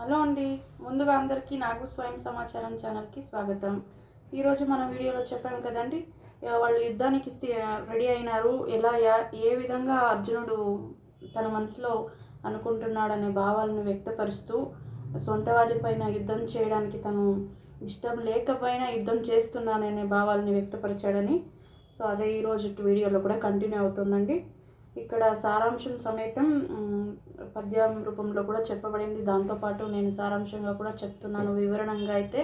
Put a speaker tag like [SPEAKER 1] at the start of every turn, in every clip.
[SPEAKER 1] Hello అండి. ముందుగా అందరికీ నాకు స్వయం సమాచారం ఛానల్కి స్వాగతం. ఈరోజు మన వీడియోలో చెప్పాం కదండి వాళ్ళు యుద్ధానికి రెడీ అయినారు. ఎలా యా- ఏ విధంగా అర్జునుడు తన మనసులో అనుకుంటున్నాడనే భావాలను వ్యక్తపరుస్తూ సొంత వాళ్ళపైన యుద్ధం చేయడానికి తను ఇష్టం లేకపోయినా యుద్ధం చేస్తున్నాననే భావాలను వ్యక్తపరిచాడని సో అదే ఈరోజు వీడియోలో కూడా కంటిన్యూ అవుతుందండి. ఇక్కడ సారాంశం సమేతం పద్యం రూపంలో కూడా చెప్పబడింది. దాంతోపాటు నేను సారాంశంగా కూడా చెప్తున్నాను. వివరణంగా అయితే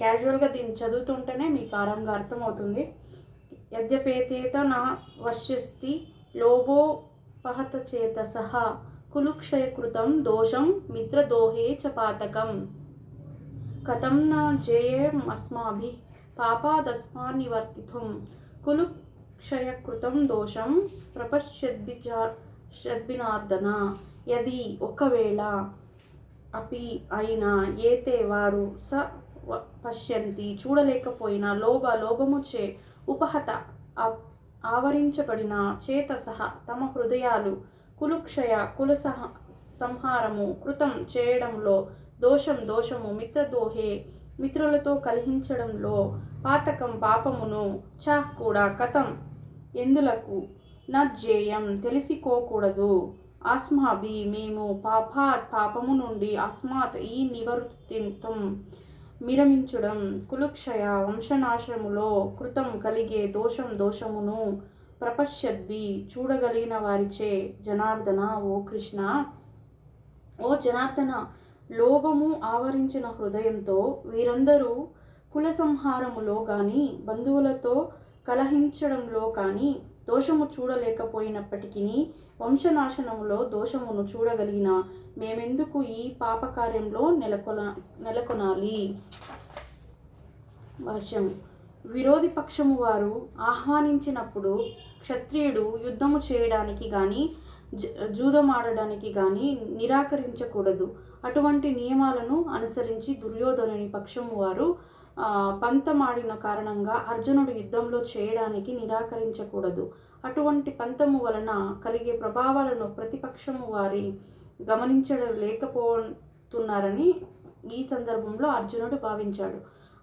[SPEAKER 1] క్యాజువల్గా దీన్ని చదువుతుంటేనే మీకు ఆరంగా అర్థమవుతుంది. యద్యపేతేత నా వశ్యస్తి లోభోపహత చేత సహా కులుక్షయకృతం దోషం మిత్రదోహే చ పాతకం. కథం న జేయమస్మాభి పాపాదస్మా నివర్తితుం కులు క్షయకృతం దోషం ప్రపశ్యద్భిజా షద్భినార్దన యది ఒకవేళ అపి అయినా ఏతే వారు స పశ్యంతి. చూడలేకపోయినా లోభ లోభముచే ఉపహత ఆవరించబడిన ఆవరించబడిన చేతసహ తమ హృదయాలు కులుక్షయ కుల సహ సంహారము కృతం చేయడంలో దోషం దోషము మిత్రదోహే మిత్రులతో కలిహించడంలో పాతకం పాపమును చ కూడా కథం ఎందులకు? నజ్జేయం తెలిసికోకూడదు. అస్మాభి మేము పాపాత్ పాపము నుండి అస్మాత్ ఈ నివర్తింతం మిరమించడం. కులుక్షయ వంశనాశములో కృతం కలిగే దోషం దోషమును ప్రపశ్యద్వి చూడగలిగిన వారిచే జనార్దన ఓ కృష్ణ. ఓ జనార్దన లోభము ఆవరించిన హృదయంతో వీరందరూ కుల సంహారములో కానీ బంధువులతో కలహించడంలో కానీ దోషము చూడలేకపోయినప్పటికీ వంశనాశనములో దోషమును చూడగలిగిన మేమెందుకు ఈ పాపకార్యంలో నెలకొన నెలకొనాలి? భాష్యం విరోధి పక్షము వారు ఆహ్వానించినప్పుడు క్షత్రియుడు యుద్ధము చేయడానికి కానీ జూదమాడడానికి కానీ నిరాకరించకూడదు. అటువంటి నియమాలను అనుసరించి దుర్యోధనుని పక్షము వారు పంతమాడిన కారణంగా అర్జునుడు యుద్ధంలో చేయడానికి నిరాకరించకూడదు. అటువంటి పంతము వలన కలిగే ప్రభావాలను ప్రతిపక్షము వారి గమనించడం లేకపోతున్నారని ఈ సందర్భంలో అర్జునుడు భావించాడు.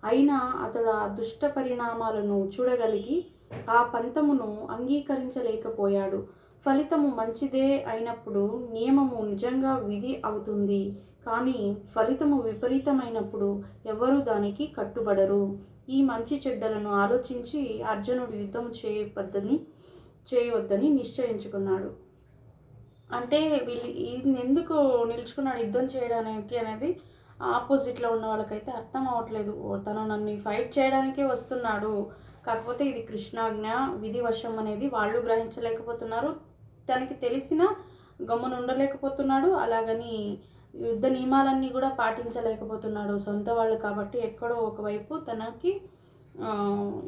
[SPEAKER 1] అయినా అతడు ఆ దుష్ట పరిణామాలను చూడగలిగి ఆ పంతమును అంగీకరించలేకపోయాడు. ఫలితము మంచిదే అయినప్పుడు నియమము నిజంగా విధి అవుతుంది. కానీ ఫలితము విపరీతమైనప్పుడు ఎవరు దానికి కట్టుబడరు. ఈ మంచి చెడ్డలను ఆలోచించి అర్జునుడు యుద్ధం చేయవద్దని చేయవద్దని నిశ్చయించుకున్నాడు. అంటే వీళ్ళు ఎందుకు నిలుచుకున్నాడు యుద్ధం చేయడానికి అనేది ఆపోజిట్లో ఉన్న వాళ్ళకైతే అర్థం అవ్వట్లేదు తను నన్ను ఫైట్ చేయడానికే వస్తున్నాడు. కాకపోతే ఇది కృష్ణాజ్ఞ విధి అనేది వాళ్ళు గ్రహించలేకపోతున్నారు. తనకి తెలిసిన గమ్మున ఉండలేకపోతున్నాడు అలాగని యుద్ధ నియమాలన్నీ కూడా పాటించలేకపోతున్నాడు సొంత వాళ్ళు కాబట్టి ఎక్కడో ఒకవైపు తనకి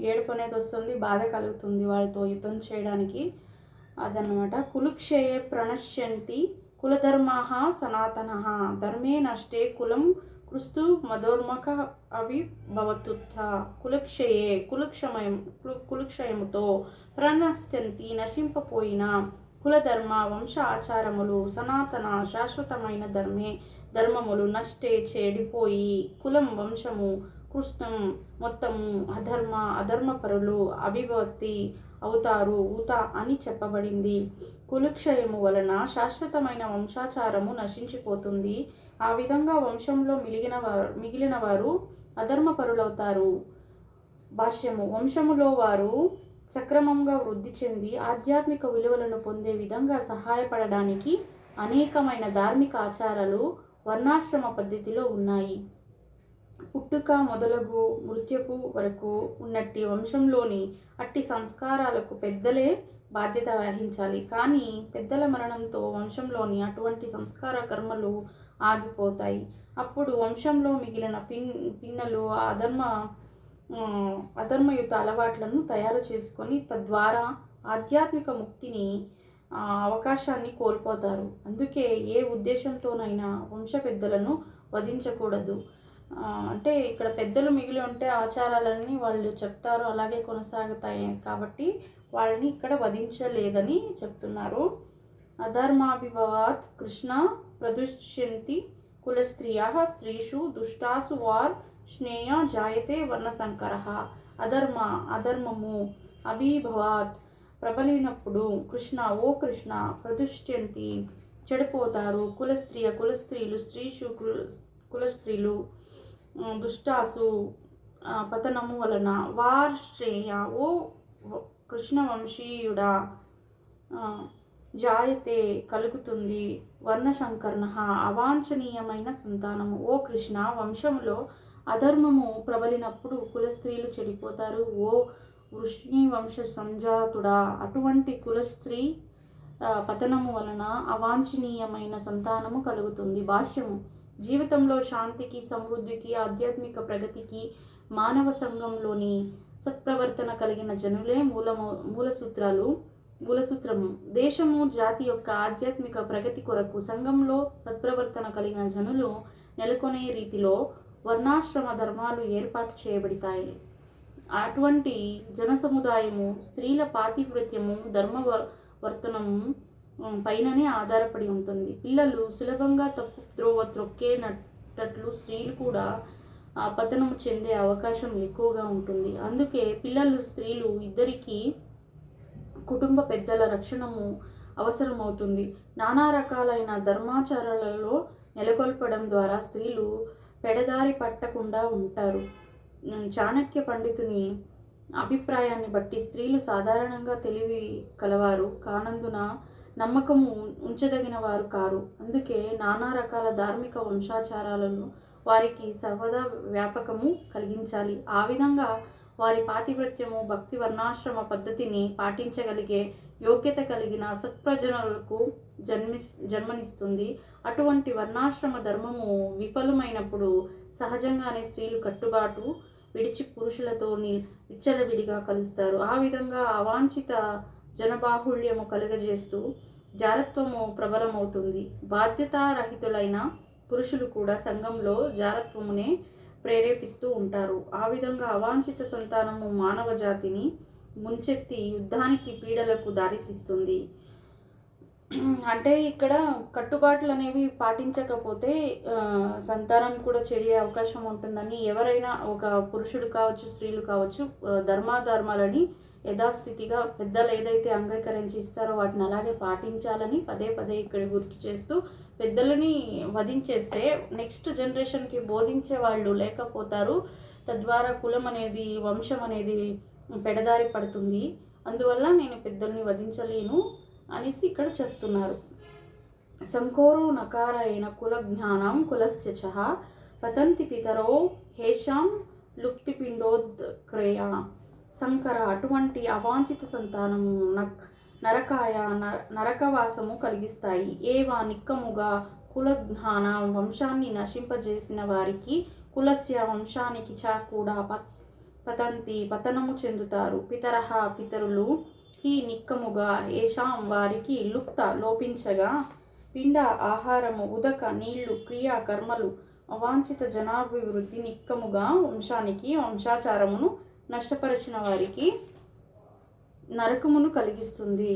[SPEAKER 1] ఏడుపు అనేది వస్తుంది బాధ కలుగుతుంది వాళ్ళతో యుద్ధం చేయడానికి. అదనమాట కులుక్షయే ప్రణశ్యంతి కులధర్మాహ సనాతన. ధర్మే నష్టే కులం కృస్తు మధోర్మక అవి భవతుత్థ కులక్షయే కులక్షమయం కులక్షయముతో ప్రణశ్యంతి నశింపపోయిన. కులధర్మ వంశ ఆచారములు సనాతన శాశ్వతమైన ధర్మే ధర్మములు నష్టే చెడిపోయి కులం వంశము కృష్ణం మొత్తము అధర్మ అధర్మపరులు అభివృద్ధి అవుతారు ఊత అని చెప్పబడింది. కులక్షయము వలన శాశ్వతమైన వంశాచారము నశించిపోతుంది. ఆ విధంగా వంశంలో మిగిలిన వారు మిగిలిన వారు అధర్మపరులవుతారు. భాష్యము వంశములో వారు సక్రమంగా వృద్ధి చెంది ఆధ్యాత్మిక విలువలను పొందే విధంగా సహాయపడడానికి అనేకమైన ధార్మిక ఆచారాలు వర్ణాశ్రమ పద్ధతిలో ఉన్నాయి. పుట్టుక మొదలగు మృత్యుకు వరకు ఉన్నట్టి వంశంలోని అట్టి సంస్కారాలకు పెద్దలే బాధ్యత వహించాలి. కానీ పెద్దల మరణంతో వంశంలోని అటువంటి సంస్కార కర్మలు ఆగిపోతాయి. అప్పుడు వంశంలో మిగిలిన పిన్ పిన్నలు ఆ అధర్మ అధర్మయుత అలవాట్లను తయారు చేసుకొని తద్వారా ఆధ్యాత్మిక ముక్తిని అవకాశాన్ని కోల్పోతారు. అందుకే ఏ ఉద్దేశంతోనైనా వంశ పెద్దలను వధించకూడదు. అంటే ఇక్కడ పెద్దలు మిగిలి ఉంటే ఆచారాలన్నీ వాళ్ళు చెప్తారు అలాగే కొనసాగుతాయి కాబట్టి వాళ్ళని ఇక్కడ వధించలేదని చెప్తున్నారు. అధర్మాభిభవాత్ కృష్ణ ప్రదుష్యంతి కులస్త్రియ స్త్రీషు దుష్టాసు వార్ స్నేయ జాయతే వర్ణశంకర అధర్మ అధర్మము అభీభవాత్ ప్రబలినప్పుడు కృష్ణ ఓ కృష్ణ ప్రదుష్యంతి చెడిపోతారు. కులస్త్రీయ కులస్త్రీలు స్త్రీషు కులస్త్రీలు దుష్టాసు పతనము వలన వార్ శ్రేయ ఓ కృష్ణ వంశీయుడ జాయతే కలుగుతుంది. వర్ణశంకర్ణ అవాంఛనీయమైన సంతానము. ఓ కృష్ణ వంశంలో అధర్మము ప్రబలినప్పుడు కుల స్త్రీలు చెడిపోతారు. ఓ వృష్ణి వంశ సంజాతుడా! అటువంటి కులస్త్రీ పతనము వలన అవాంఛనీయమైన సంతానము కలుగుతుంది. భాష్యము. జీవితంలో శాంతికి సమృద్ధికి ఆధ్యాత్మిక ప్రగతికి మానవ సంఘంలోని సత్ప్రవర్తన కలిగిన జనులే మూలము మూలసూత్రాలు మూలసూత్రము. దేశము జాతి యొక్క ఆధ్యాత్మిక ప్రగతి కొరకు సంఘంలో సత్ప్రవర్తన కలిగిన జనులు నెలకొనే రీతిలో వర్ణాశ్రమ ధర్మాలు ఏర్పాటు చేయబడతాయి. అటువంటి జన సముదాయము స్త్రీల పాతివృత్యము ధర్మ వ- వర్తనము పైననే ఆధారపడి ఉంటుంది. పిల్లలు సులభంగా తప్పు త్రోవ త్రొక్కేనట్లు స్త్రీలు కూడా పతనము చెందే అవకాశం ఎక్కువగా ఉంటుంది. అందుకే పిల్లలు స్త్రీలు ఇద్దరికీ కుటుంబ పెద్దల రక్షణము అవసరమవుతుంది. నానా రకాలైన ధర్మాచారాలలో నెలకొల్పడం ద్వారా స్త్రీలు పెడదారి పట్టకుండా ఉంటారు. చాణక్య పండితుని అభిప్రాయాన్ని బట్టి స్త్రీలు సాధారణంగా తెలివి కలవారు. కానందున నమ్మకము ఉంచదగిన వారు కారు. అందుకే నానా రకాల ధార్మిక వంశాచారాలను వారికి సర్వదా వ్యాపకము కలిగించాలి. ఆ విధంగా వారి పాతివృత్యము భక్తి వర్ణాశ్రమ పద్ధతిని పాటించగలిగే యోగ్యత కలిగిన సత్ప్రజనులకు జన్మి జన్మనిస్తుంది. అటువంటి వర్ణాశ్రమ ధర్మము విఫలమైనప్పుడు సహజంగానే స్త్రీలు కట్టుబాటు విడిచి పురుషులతో విచ్చలవిడిగా కలుస్తారు. ఆ విధంగా అవాంఛిత జనబాహుళ్యము కలుగజేస్తూ జారత్వము ప్రబలమవుతుంది. బాధ్యతారహితులైన పురుషులు కూడా సంఘంలో జారత్వమునే ప్రేరేపిస్తూ ఉంటారు. ఆ విధంగా అవాంఛిత సంతానము మానవ జాతిని ముంచెత్తి యుద్ధానికి పీడలకు దారితీస్తుంది. అంటే ఇక్కడ కట్టుబాట్లు అనేవి పాటించకపోతే సంతానం కూడా చెడే అవకాశం ఉంటుందని ఎవరైనా ఒక పురుషుడు కావచ్చు స్త్రీలు కావచ్చు ధర్మాధర్మాలని యథాస్థితిగా పెద్దలు ఏదైతే అంగీకరించి ఇస్తారో వాటిని అలాగే పాటించాలని పదే పదే ఇక్కడ గుర్తు చేస్తూ పెద్దలని వధించేస్తే నెక్స్ట్ జనరేషన్కి బోధించే వాళ్ళు లేకపోతారు. తద్వారా కులం అనేది వంశం అనేది పెడదారి పడుతుంది. అందువల్ల నేను పెద్దల్ని వధించలేను. అనేసి ఇక్కడ చెప్తున్నారు. సంకోరు నకారైన కుల జ్ఞానం కులస్య చ పతంతి పితరో హేషాం లుప్తిపిండోద్క్రయ. సంకర అటువంటి అవాంఛిత సంతానము నరకాయ నర నరకవాసము కలిగిస్తాయి. ఏవా నిక్కముగా కుల జ్ఞాన వంశాన్ని నశింపజేసిన వారికి కులస్య వంశానికి చ కూడా పత్ పతంతి పతనము చెందుతారు. పితరహ పితరులు హీ నిక్కముగా ఏషాం వారికి లుప్త లోపించగా పిండ ఆహారము ఉదక నీళ్ళు క్రియా కర్మలు అవాంఛిత జనాభివృద్ధి నిక్కముగా వంశానికి వంశాచారమును నష్టపరిచిన వారికి నరకమును కలిగిస్తుంది.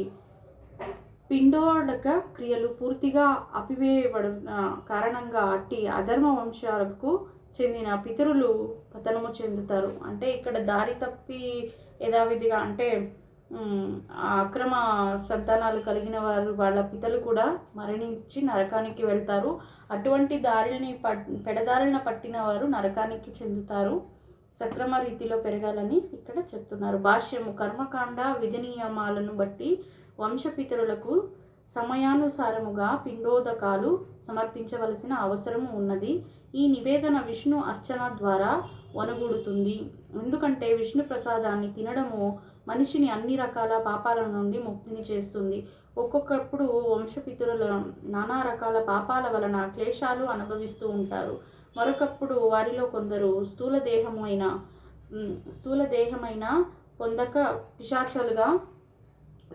[SPEAKER 1] పిండోడక క్రియలు పూర్తిగా అపివేయబడిన కారణంగా అట్టి అధర్మ వంశాలకు చెందిన పితరులు పతనము చెందుతారు. అంటే ఇక్కడ దారి తప్పి యథావిధిగా అంటే అక్రమ సంతానాలు కలిగిన వారు వాళ్ళ పితలు కూడా మరణించి నరకానికి వెళ్తారు. అటువంటి దారిని ప పెడదారిన పట్టిన వారు నరకానికి చెందుతారు. సక్రమ రీతిలో పెరగాలని ఇక్కడ చెప్తున్నారు. భాష్యము కర్మకాండ విధి నియమాలను బట్టి వంశపితరులకు సమయానుసారముగా పిండోదకాలు సమర్పించవలసిన అవసరము ఉన్నది. ఈ నివేదన విష్ణు అర్చన ద్వారా వనగూడుతుంది. ఎందుకంటే విష్ణు ప్రసాదాన్ని తినడము మనిషిని అన్ని రకాల పాపాల నుండి ముక్తిని చేస్తుంది. ఒక్కొక్కప్పుడు వంశపితరుల నానా రకాల పాపాల వలన క్లేశాలు అనుభవిస్తూ ఉంటారు. మరొకప్పుడు వారిలో కొందరు స్థూల దేహమైన స్థూల దేహమైన పొందక పిశాచలుగా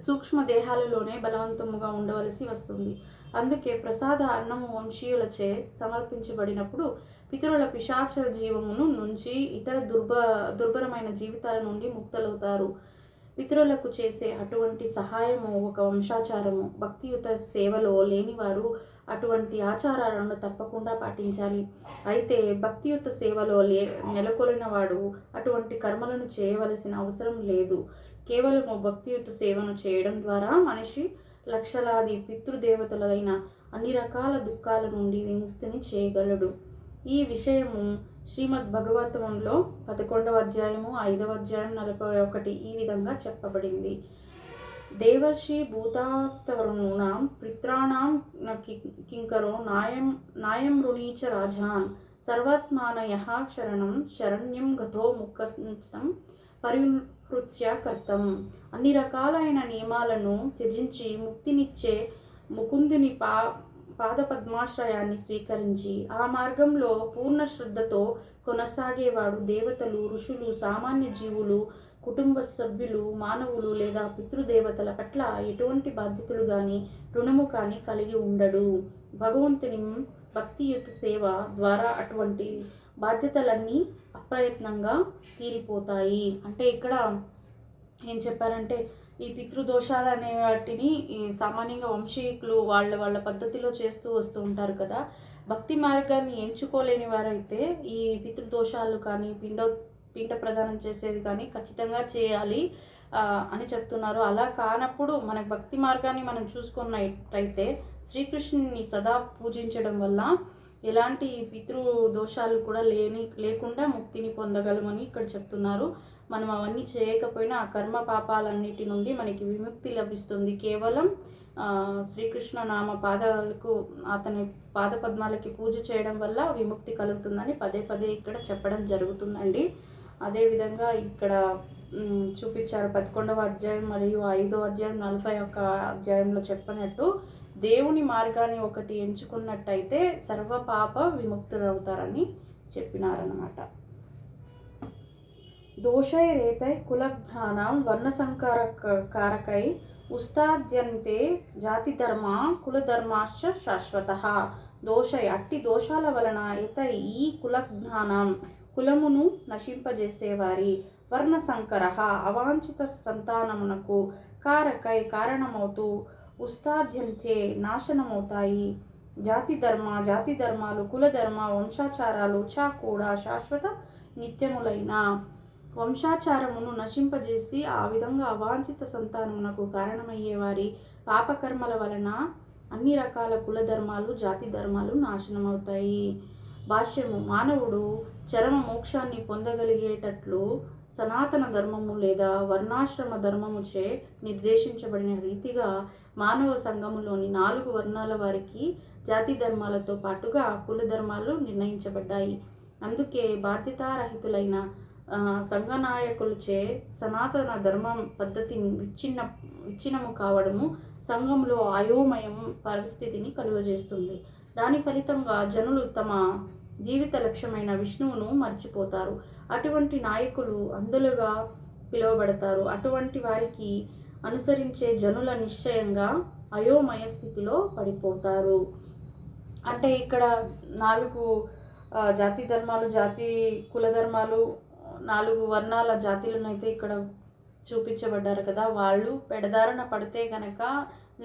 [SPEAKER 1] సూక్ష్మ దేహాలలోనే బలవంతముగా ఉండవలసి వస్తుంది. అందుకే ప్రసాద అన్నము వంశీయులచే సమర్పించబడినప్పుడు పితరుల పిశాచ జీవమును నుంచి ఇతర దుర్భ దుర్భరమైన జీవితాల నుండి ముక్తలవుతారు. పితరులకు చేసే అటువంటి సహాయము ఒక వంశాచారము భక్తియుత సేవలో లేనివారు అటువంటి ఆచారాలను తప్పకుండా పాటించాలి. అయితే భక్తియుత సేవలో లే నెలకొలిన వాడు అటువంటి కర్మలను చేయవలసిన అవసరం లేదు. కేవలము భక్తియుత సేవను చేయడం ద్వారా మనిషి లక్షలాది పితృదేవతలైన అన్ని రకాల దుఃఖాల నుండి విముక్తిని చేయగలడు. ఈ విషయము శ్రీమద్ భగవతంలో పదకొండవ అధ్యాయము ఐదవ అధ్యాయం నలభై ఒకటి ఈ విధంగా చెప్పబడింది. దేవర్షి భూతాస్తవరుణాం పిత్రాణం కింకరో నాయం నాయం రుణీచ రాజాన్ సర్వాత్మానయ శరణం శరణ్యం గతో ముఖం పరిహృత్య కర్తం. అన్ని రకాలైన నియమాలను త్యజించి ముక్తినిచ్చే ముకుందుని పా పాదపద్మాశ్రయాన్ని స్వీకరించి ఆ మార్గంలో పూర్ణ శ్రద్ధతో కొనసాగేవాడు దేవతలు ఋషులు సామాన్య జీవులు కుటుంబ సభ్యులు మానవులు లేదా పితృదేవతల పట్ల ఎటువంటి బాధ్యతలు కానీ రుణము కానీ కలిగి ఉండడు. భగవంతుని భక్తియుత సేవ ద్వారా అటువంటి బాధ్యతలన్నీ అప్రయత్నంగా తీరిపోతాయి. అంటే ఇక్కడ ఏం చెప్పారంటే ఈ పితృదోషాలు అనే వాటిని ఈ సామాన్యంగా వంశీకులు వాళ్ళ వాళ్ళ పద్ధతిలో చేస్తూ వస్తూ ఉంటారు కదా. భక్తి మార్గాన్ని ఎంచుకోలేని వారైతే ఈ పితృదోషాలు కానీ పిండ పిండ ప్రదానం చేసేది కానీ ఖచ్చితంగా చేయాలి అని చెప్తున్నారు. అలా కానప్పుడు మన భక్తి మార్గాన్ని మనం చూసుకున్నట్టయితే శ్రీకృష్ణుని సదా పూజించడం వల్ల ఎలాంటి పితృ దోషాలు కూడా లేని లేకుండా ముక్తిని పొందగలమని ఇక్కడ చెప్తున్నారు. మనం అవన్నీ చేయకపోయినా ఆ కర్మ పాపాలన్నిటి నుండి మనకి విముక్తి లభిస్తుంది. కేవలం శ్రీకృష్ణ నామ పాదాలకు అతని పాద పద్మాలకి పూజ చేయడం వల్ల విముక్తి కలుగుతుందని పదే పదే ఇక్కడ చెప్పడం జరుగుతుందండి. అదేవిధంగా ఇక్కడ చూపించారు పదకొండవ అధ్యాయం మరియు ఐదో అధ్యాయం నలభై ఒక్క అధ్యాయంలో చెప్పినట్టు దేవుని మార్గాన్ని ఒకటి ఎంచుకున్నట్టయితే సర్వ పాప విముక్తులవుతారని చెప్పినారనమాట దోషై రేతై కులజ్ఞానం వర్ణసంకార కారకై ఉస్తాద్యంతే జాతి ధర్మ కులధర్మాశ్చ శాశ్వత. దోషై అట్టి దోషాల వలన ఇత ఈ కులజ్ఞానం కులమును నశింపజేసేవారి. వర్ణసంకర అవాంఛిత సంతానమునకు కారకై కారణమవుతూ ఉస్తాద్యంతే నాశనమవుతాయి. జాతి ధర్మ జాతి ధర్మాలు కులధర్మ వంశాచారాలు చా కూడా శాశ్వత నిత్యములైన. వంశాచారమును నశింపజేసి ఆ విధంగా అవాంఛిత సంతానమునకు కారణమయ్యేవారి పాపకర్మల వలన అన్ని రకాల కులధర్మాలు జాతి ధర్మాలు నాశనమవుతాయి. భాష్యము మానవుడు చరమ మోక్షాన్ని పొందగలిగేటట్లు సనాతన ధర్మము లేదా వర్ణాశ్రమ ధర్మముచే నిర్దేశించబడిన రీతిగా మానవ సంఘములోని నాలుగు వర్ణాల వారికి జాతి ధర్మాలతో పాటుగా కుల ధర్మాలు నిర్ణయించబడ్డాయి. అందుకే బాధ్యతారహితులైన సంఘనాయకులచే సనాతన ధర్మం పద్ధతిని విచ్ఛిన్న విచ్ఛిన్నము కావడము సంఘంలో అయోమయం పరిస్థితిని కలుగజేస్తుంది. దాని ఫలితంగా జనులు తమ జీవిత లక్ష్యమైన విష్ణువును మర్చిపోతారు. అటువంటి నాయకులు అందులుగా పిలువబడతారు. అటువంటి వారికి అనుసరించే జనుల నిశ్చయంగా అయోమయ స్థితిలో పడిపోతారు. అంటే ఇక్కడ నాలుగు జాతి ధర్మాలు జాతి కుల ధర్మాలు నాలుగు వర్ణాల జాతులను అయితే ఇక్కడ చూపించబడ్డారు కదా. వాళ్ళు పెడదారణ పడితే కనుక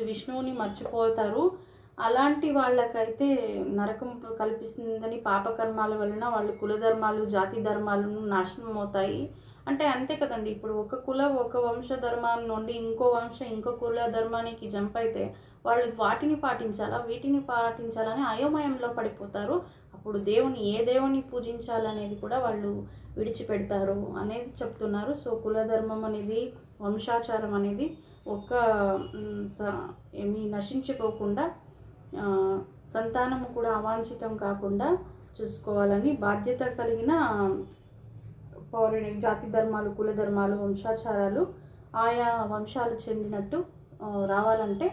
[SPEAKER 1] విష్ణువుని మర్చిపోతారు. అలాంటి వాళ్ళకైతే నరకం కల్పిస్తుందని పాపకర్మాల వలన వాళ్ళు కులధర్మాలు జాతి ధర్మాలను నాశనం అవుతాయి. అంటే అంతే కదండి. ఇప్పుడు ఒక కుల ఒక వంశ ధర్మం నుండి ఇంకో వంశ ఇంకో కుల ధర్మానికి జంప్ అయితే వాళ్ళు వాటిని పాటించాలా వీటిని పాటించాలని అయోమయంలో పడిపోతారు. అప్పుడు దేవుని ఏ దేవుని పూజించాలనేది కూడా వాళ్ళు విడిచిపెడతారు అనేది చెప్తున్నారు. సో కులధర్మం అనేది వంశాచారం అనేది ఒక ఏమీ నశించిపోకుండా సంతానము కూడా అవాంఛితం కాకుండా చూసుకోవాలని బాధ్యత కలిగిన పౌరుణి జాతి ధర్మాలు కుల ధర్మాలు వంశాచారాలు ఆయా వంశాలు చెందినట్టు రావాలంటే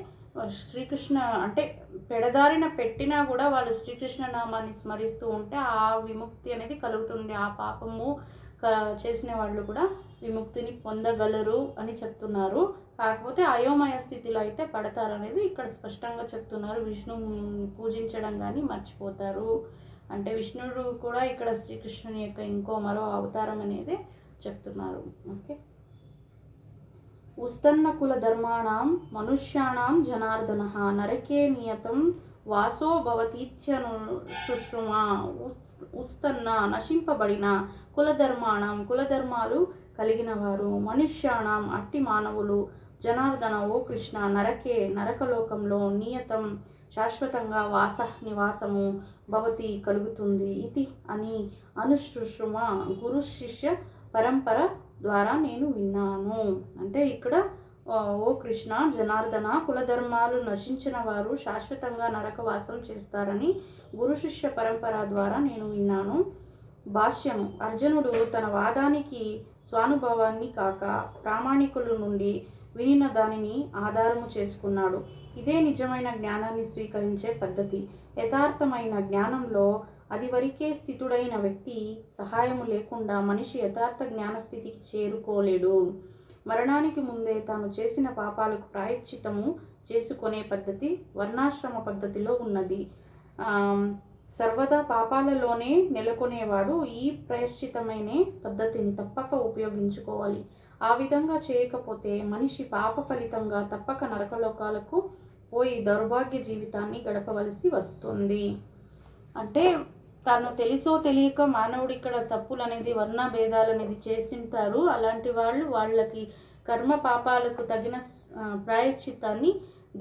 [SPEAKER 1] శ్రీకృష్ణ అంటే పెడదారిన పెట్టినా కూడా వాళ్ళు శ్రీకృష్ణ నామాన్ని స్మరిస్తూ ఉంటే ఆ విముక్తి అనేది కలుగుతుంది. ఆ పాపము చేసిన వాళ్ళు కూడా విముక్తిని పొందగలరు అని చెప్తున్నారు. కాకపోతే అయోమయ స్థితిలో అయితే పడతారనేది ఇక్కడ స్పష్టంగా చెప్తున్నారు. విష్ణు పూజించడం కానీ మర్చిపోతారు. అంటే విష్ణుడు కూడా ఇక్కడ శ్రీకృష్ణుని యొక్క ఇంకో మరో అవతారం అనేది చెప్తున్నారు. ఓకే. ఉస్తన్న కుల ధర్మాణం మనుష్యాణం జనార్దన నరకే నియతం వాసో భవతీత్యను శుశ్రుమ ఉస్తన్న నశింపబడిన కులధర్మాణం కులధర్మాలు కలిగిన వారు మనుష్యాణం అట్టి మానవులు జనార్దన ఓ కృష్ణ నరకే నరకలోకంలో నియతం శాశ్వతంగా వాస నివాసము భవతి కలుగుతుంది ఇది అని అనుశృశ్రుమ గురు శిష్య పరంపర ద్వారా నేను విన్నాను. అంటే ఇక్కడ ఓ కృష్ణ జనార్దన కులధర్మాలు నశించిన వారు శాశ్వతంగా నరకవాసం చేస్తారని గురు శిష్య పరంపర ద్వారా నేను విన్నాను. భాష్యము అర్జునుడు తన వాదానికి స్వానుభవాన్ని కాక ప్రామాణికుల నుండి వినిన దానిని ఆధారము చేసుకున్నాడు. ఇదే నిజమైన జ్ఞానాన్ని స్వీకరించే పద్ధతి. యథార్థమైన జ్ఞానంలో అది వరకే స్థితుడైన వ్యక్తి సహాయము లేకుండా మనిషి యథార్థ జ్ఞానస్థితికి చేరుకోలేడు. మరణానికి ముందే తాను చేసిన పాపాలకు ప్రాయశ్చితము చేసుకునే పద్ధతి వర్ణాశ్రమ పద్ధతిలో ఉన్నది. సర్వదా పాపాలలోనే నెలకొనేవాడు ఈ ప్రయశ్చితమైన పద్ధతిని తప్పక ఉపయోగించుకోవాలి. ఆ విధంగా చేయకపోతే మనిషి పాప ఫలితంగా తప్పక నరకలోకాలకు పోయి దౌర్భాగ్య జీవితాన్ని గడపవలసి వస్తుంది. అంటే తను తెలుసో తెలియక మానవుడు ఇక్కడ తప్పులు అనేది వర్ణ భేదాలు అనేది చేసింటారు. అలాంటి వాళ్ళు వాళ్ళకి కర్మ పాపాలకు తగిన ప్రాయశ్చిత్తాన్ని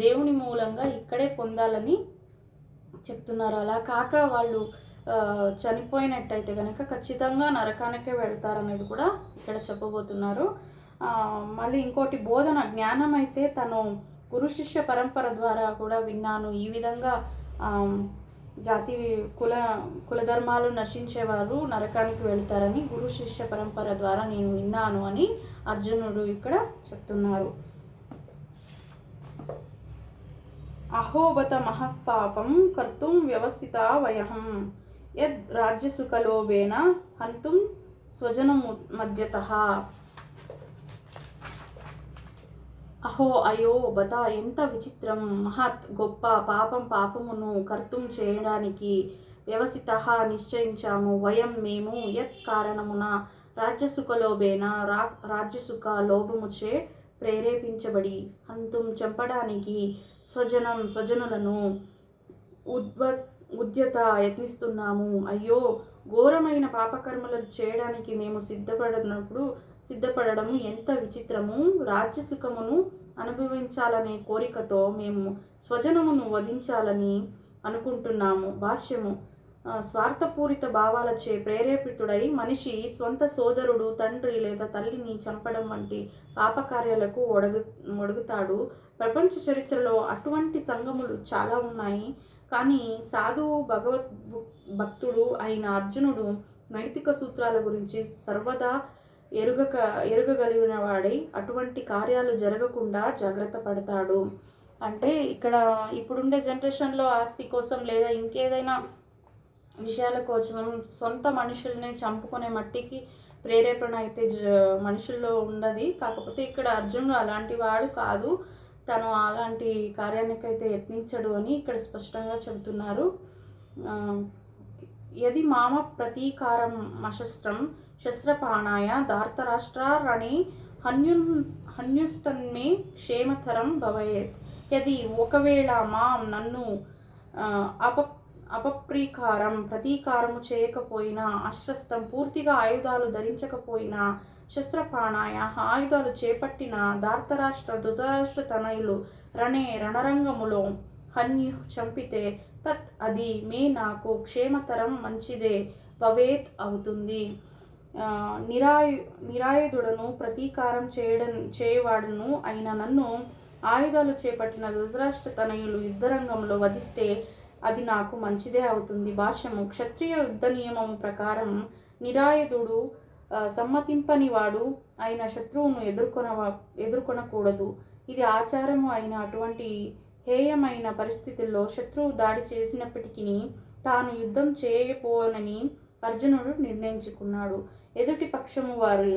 [SPEAKER 1] దేవుని మూలంగా ఇక్కడే పొందాలని చెప్తున్నారు. అలా కాక వాళ్ళు చనిపోయినట్టయితే కనుక ఖచ్చితంగా నరకానికే వెళ్తారనేది కూడా ఇక్కడ చెప్పబోతున్నారు. మళ్ళీ ఇంకోటి బోధన జ్ఞానం అయితే తను గురు శిష్య పరంపర ద్వారా కూడా విన్నాను. ఈ విధంగా జాతి కుల కులధర్మాలు నశించేవారు నరకానికి వెళ్తారని గురు శిష్య పరంపర ద్వారా నేను విన్నాను అని అర్జునుడు ఇక్కడ చెప్తున్నారు. అహోబత మహపాపం కర్తుం వ్యవస్థిత వయహం. యద్ రాజ్యసుఖలోభేన హంతుం స్వజనం మధ్యత అహో అయో బత ఎంత విచిత్రం. మహత్ గొప్ప పాపం పాపమును కర్తం చేయడానికి వ్యవసిత నిశ్చయించాము. వయం మేము యత్ కారణమున రాజ్యసుఖలోభేన రా రాజ్యసుఖ లోభముచే ప్రేరేపించబడి హంతుం చంపడానికి స్వజనం స్వజనులను ఉద్వ ఉద్యత యత్నిస్తున్నాము. అయ్యో ఘోరమైన పాపకర్మలు చేయడానికి మేము సిద్ధపడినప్పుడు సిద్ధపడడం ఎంత విచిత్రము. రాజ్యసుఖమును అనుభవించాలనే కోరికతో మేము స్వజనమును వధించాలని అనుకుంటున్నాము. భాష్యము స్వార్థపూరిత భావాలచే ప్రేరేపితుడై మనిషి స్వంత సోదరుడు తండ్రి లేదా తల్లిని చంపడం వంటి పాపకార్యాలకు ఒడగు ఒడుగుతాడు. ప్రపంచ చరిత్రలో అటువంటి సంగములు చాలా ఉన్నాయి. కానీ సాధువు భగవద్ భక్తుడు అయిన అర్జునుడు నైతిక సూత్రాల గురించి సర్వదా ఎరుగక ఎరుగగలిగిన వాడై అటువంటి కార్యాలు జరగకుండా జాగ్రత్త పడతాడు. అంటే ఇక్కడ ఇప్పుడుండే జనరేషన్లో ఆస్తి కోసం లేదా ఇంకేదైనా విషయాల కోసం సొంత మనుషుల్ని చంపుకునే మట్టికి ప్రేరేపణ అయితే మనుషుల్లో ఉండదు. కాకపోతే ఇక్కడ అర్జునుడు అలాంటి వాడు కాదు. తను అలాంటి కార్యానికైతే యత్నించడు అని ఇక్కడ స్పష్టంగా చెబుతున్నారు. యది మామ ప్రతీకారం మశస్త్రం శస్త్రపాణాయ రణి హన్యు హన్యుస్తన్మే క్షేమతరం భవయేత్. యది ఒకవేళ మాం నన్ను అప అపప్రీకారం ప్రతీకారము చేయకపోయినా అశ్వస్థం పూర్తిగా ఆయుధాలు ధరించకపోయినా శస్త్రపాణాయ ఆయుధాలు చేపట్టిన దార్తరాష్ట్ర ధృతరాష్ట్ర తనయులు రణే రణరంగములో హన్యు చంపితే తత్ అది మే నాకు క్షేమతరం మంచిదే భవేత్ అవుతుంది. నిరాయు నిరాయుధుడను ప్రతీకారం చేయడం చేయవాడును అయిన నన్ను ఆయుధాలు చేపట్టిన ధృతరాష్ట్ర తనయులు యుద్ధరంగంలో వధిస్తే అది నాకు మంచిదే అవుతుంది. భాష్యము క్షత్రియ యుద్ధ నియమం ప్రకారం నిరాయుధుడు సమ్మతింపని వాడు అయిన శత్రువును ఎదుర్కొన ఎదుర్కొనకూడదు. ఇది ఆచారము అయిన అటువంటి హేయమైన పరిస్థితుల్లో శత్రువు దాడి చేసినప్పటికీ తాను యుద్ధం చేయకపోనని అర్జునుడు నిర్ణయించుకున్నాడు. ఎదుటి పక్షము వారు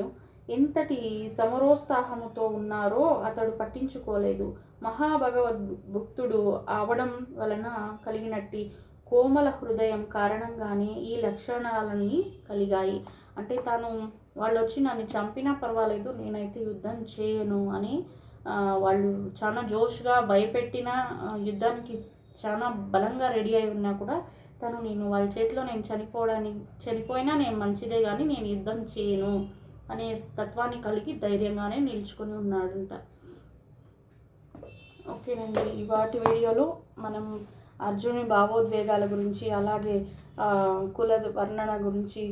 [SPEAKER 1] ఎంతటి సమరోత్సాహముతో ఉన్నారో అతడు పట్టించుకోలేదు. మహాభగవద్భుక్తుడు అవడం వలన కలిగినట్టి కోమల హృదయం కారణంగానే ఈ లక్షణాలన్నీ కలిగాయి. అంటే తాను వాళ్ళు వచ్చి నన్ను చంపినా పర్వాలేదు నేనైతే యుద్ధం చేయను అని వాళ్ళు చాలా జోష్గా భయపెట్టిన యుద్ధానికి చాలా బలంగా రెడీ అయి ఉన్నా కూడా తను నేను వాళ్ళ చేతిలో నేను చనిపోవడానికి చనిపోయినా నేను మంచిదే కానీ నేను యుద్ధం చేయను అనే తత్వాన్ని కలిగి ధైర్యంగానే నిల్చుకొని ఉన్నాడంట. ఓకేనండి. ఇవాటి వీడియోలో మనం అర్జుని భావోద్వేగాల గురించి అలాగే కుల వర్ణన గురించి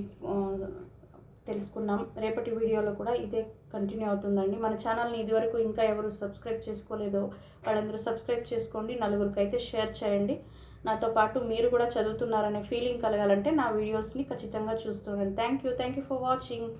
[SPEAKER 1] తెలుసుకున్నాం. రేపటి వీడియోలో కూడా ఇదే కంటిన్యూ అవుతుందండి. మన ఛానల్ని ఇదివరకు ఇంకా ఎవరు సబ్స్క్రైబ్ చేసుకోలేదో వాళ్ళందరూ సబ్స్క్రైబ్ చేసుకోండి. నలుగురికి అయితే షేర్ చేయండి. నాతో పాటు మీరు కూడా చదువుతున్నారనే ఫీలింగ్ కలగాలంటే నా వీడియోస్ని ఖచ్చితంగా చూస్తుండండి thank you. Thank you for watching.